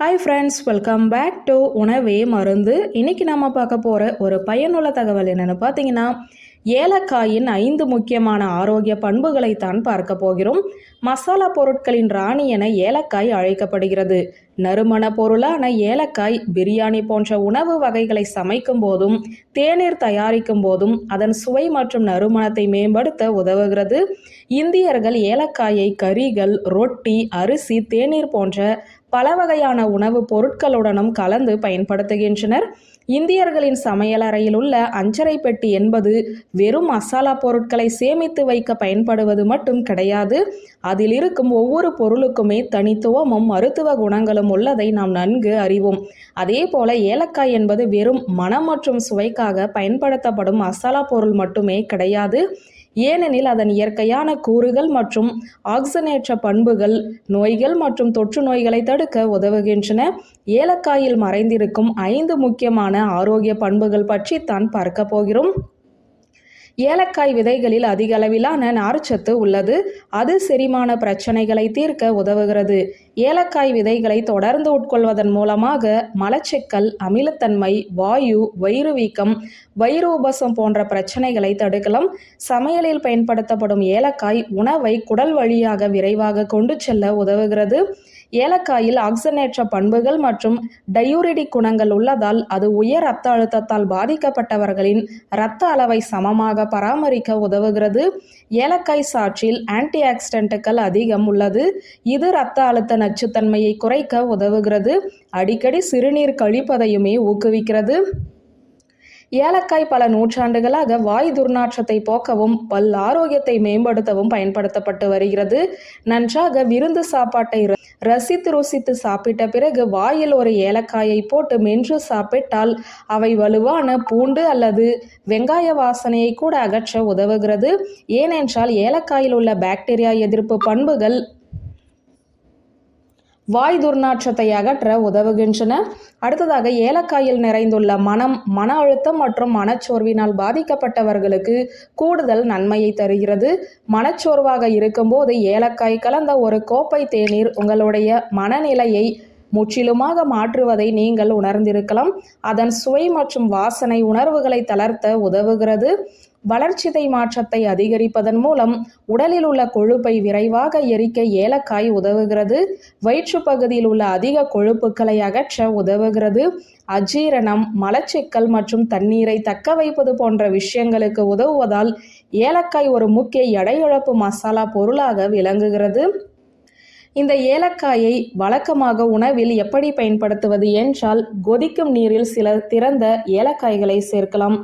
Hi friends welcome back to உணவே மருந்து. இன்னைக்கு நம்ம பார்க்க போகிற ஒரு பயனுள்ள தகவல் என்னென்னு பார்த்தீங்கன்னா ஏலக்காயின் ஐந்து முக்கியமான ஆரோக்கிய பண்புகளை தான் பார்க்க போகிறோம். மசாலா பொருட்களின் ராணி என ஏலக்காய் அழைக்கப்படுகிறது. நறுமண பொருளான ஏலக்காய் பிரியாணி போன்ற உணவு வகைகளை சமைக்கும் போதும் தேநீர் தயாரிக்கும் போதும் அதன் சுவை மற்றும் நறுமணத்தை மேம்படுத்த உதவுகிறது. இந்தியர்கள் ஏலக்காயை கறிகள் ரொட்டி அரிசி தேநீர் போன்ற பல வகையான உணவுப் பொருட்களுடனும் கலந்து பயன்படுத்துகின்றனர். இந்தியர்களின் சமையலறையில் உள்ள அஞ்சரை பெட்டி என்பது வெறும் மசாலா பொருட்களை சேமித்து வைக்க பயன்படுவது மட்டும் கிடையாது. அதில் இருக்கும் ஒவ்வொரு பொருளுக்குமே தனித்துவமும் மருத்துவ குணங்களும் உள்ளதை நாம் நன்கு அறிவோம். அதே போல ஏலக்காய் என்பது வெறும் மனம் மற்றும் சுவைக்காக பயன்படுத்தப்படும் மசாலா பொருள் மட்டுமே கிடையாது. ஏனெனில் அதன் இயற்கையான கூறுகள் மற்றும் ஆக்சினேற்ற பண்புகள் நோய்கள் மற்றும் தொற்று நோய்களை தடுக்க உதவுகின்றன. ஏலக்காயில் மறைந்திருக்கும் ஐந்து முக்கியமான ஆரோக்கிய பண்புகள் பற்றி தான் பார்க்க போகிறோம். ஏலக்காய் விதைகளில் அதிக அளவிலான நார்ச்சத்து உள்ளது. அது செரிமான பிரச்சனைகளை தீர்க்க உதவுகிறது. ஏலக்காய் விதைகளை தொடர்ந்து உட்கொள்வதன் மூலமாக மலச்சிக்கல் அமிலத்தன்மை வாயு வயிறு வீக்கம் வயிறு உபசம் போன்ற பிரச்சனைகளை தடுக்கலாம். சமையலில் பயன்படுத்தப்படும் ஏலக்காய் உணவை குடல் வழியாக விரைவாக கொண்டு செல்ல உதவுகிறது. ஏலக்காயில் ஆக்சனேற்ற பண்புகள் மற்றும் டயூரிடிக் குணங்கள் உள்ளதால் அது உயர் இரத்த அழுத்தத்தால் பாதிக்கப்பட்டவர்களின் இரத்த அளவை சமமாக பராமரிக்க உதவுகிறது. ஏலக்காய் சாற்றில் ஆன்டி ஆக்சிடென்ட்டுகள் அதிகம் உள்ளது. இது இரத்த அழுத்த நச்சுத்தன்மையை குறைக்க உதவுகிறது. அடிக்கடி சிறுநீர் கழிப்பதையுமே ஊக்குவிக்கிறது. ஏலக்காய் பல நூற்றாண்டுகளாக வாய் துர்நாற்றத்தை போக்கவும் பல் ஆரோக்கியத்தை மேம்படுத்தவும் பயன்படுத்தப்பட்டு வருகிறது. நன்றாக விருந்து சாப்பாட்டை ரசித்து ருசித்து சாப்பிட்ட பிறகு வாயில் ஒரு ஏலக்காயை போட்டு மென்று சாப்பிட்டால் அவை வலுவான பூண்டு அல்லது வெங்காய வாசனையை கூட அகற்ற உதவுகிறது. ஏனென்றால் ஏலக்காயில் உள்ள பாக்டீரியா எதிர்ப்பு பண்புகள் வாய் துர்நாற்றத்தை அகற்ற உதவுகின்றன. அடுத்ததாக ஏலக்காயில் நிறைந்துள்ள மனம் மன அழுத்தம் மற்றும் மனச்சோர்வினால் பாதிக்கப்பட்டவர்களுக்கு கூடுதல் நன்மையை தருகிறது. மனச்சோர்வாக இருக்கும்போது ஏலக்காய் கலந்த ஒரு கோப்பை தேநீர் உங்களுடைய மனநிலையை முற்றிலுமாக மாற்றுவதை நீங்கள் உணர்ந்திருக்கலாம். அதன் சுவை மற்றும் வாசனை உணர்வுகளை தளர்த்த உதவுகிறது. வளர்ச்சிதை மாற்றத்தை அதிகரிப்பதன் மூலம் உடலில் உள்ள கொழுப்பை விரைவாக எரிக்க ஏலக்காய் உதவுகிறது. வயிற்று பகுதியில் உள்ள அதிக கொழுப்புகளை அகற்ற உதவுகிறது. அஜீரணம் மலச்சிக்கல் மற்றும் தண்ணீரை தக்க வைப்பது போன்ற விஷயங்களுக்கு உதவுவதால் ஏலக்காய் ஒரு முக்கிய எடையிழப்பு மசாலா பொருளாக விளங்குகிறது. இந்த ஏலக்காயை வழக்கமாக உணவில் எப்படி பயன்படுத்துவது என்றால் கொதிக்கும் நீரில் சில திறந்த ஏலக்காய்களை சேர்க்கலாம்.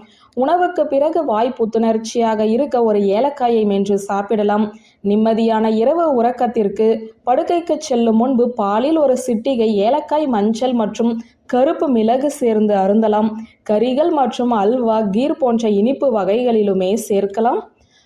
உணவுக்கு பிறகு வாய் புத்துணர்ச்சியாக இருக்க ஒரு ஏலக்காயை மென்று சாப்பிடலாம். நிம்மதியான இரவு உறக்கத்திற்கு படுக்கைக்கு செல்லும் முன்பு பாலில் ஒரு சிட்டிகை ஏலக்காய் மஞ்சள் மற்றும் கருப்பு மிளகு சேர்ந்து அருந்தலாம். கறிகள் மற்றும் அல்வா கீர் போன்ற இனிப்பு வகைகளிலுமே சேர்க்கலாம்.